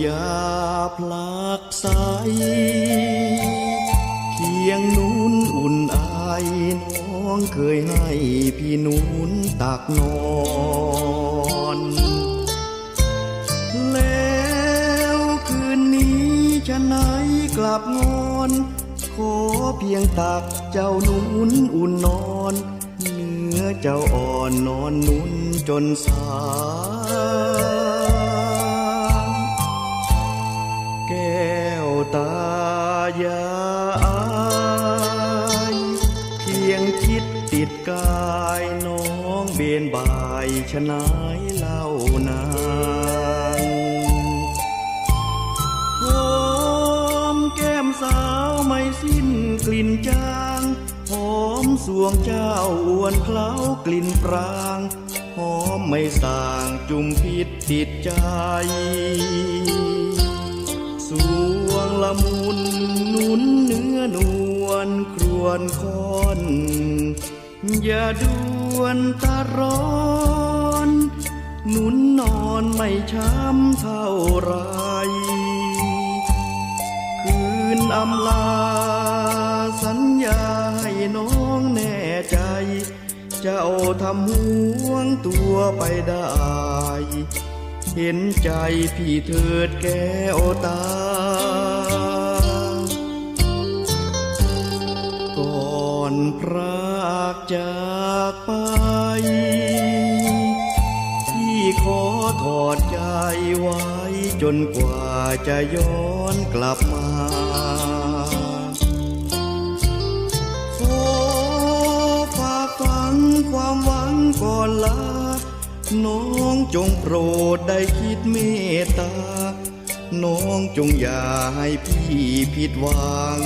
อย่าพลักใสเคียงนู้นอุ่นไอน้องเคยให้พี่นุนตักนอนแล้วคืนนี้จะไหนกลับงอนขอเพียงตักเจ้านุนอุ่นนอน เนื้อเจ้าอ่อนนอนนุนจนสาายน้องเบนบายชะนายเล่านางหอมแก้มสาวไม่สิ้นกลิ่นจางหอมสวงเจ้าอวนเคล้ากลิ่นปรางหอมไม่สางจุมพิษติดใจสวงละมุนนุนเนื้อนวลครวนคอน อย่าด่วนตาร้อน หนุนนอนไม่ช้ำเท่าไร คืนอำลา สัญญาให้น้องแน่ใจ เจ้าทำห่วงตัวไปได้ เห็นใจพี่เถิดแก้วตาก่อนพราก จากไปพี่ขอถอดใจไว้จนกว่าจะย้อนกลับมาขอฝากฝังความหวังก่อนลาน้องจงโปรดได้คิดเมตตา น้องจงอย่าให้พี่ผิดหวัง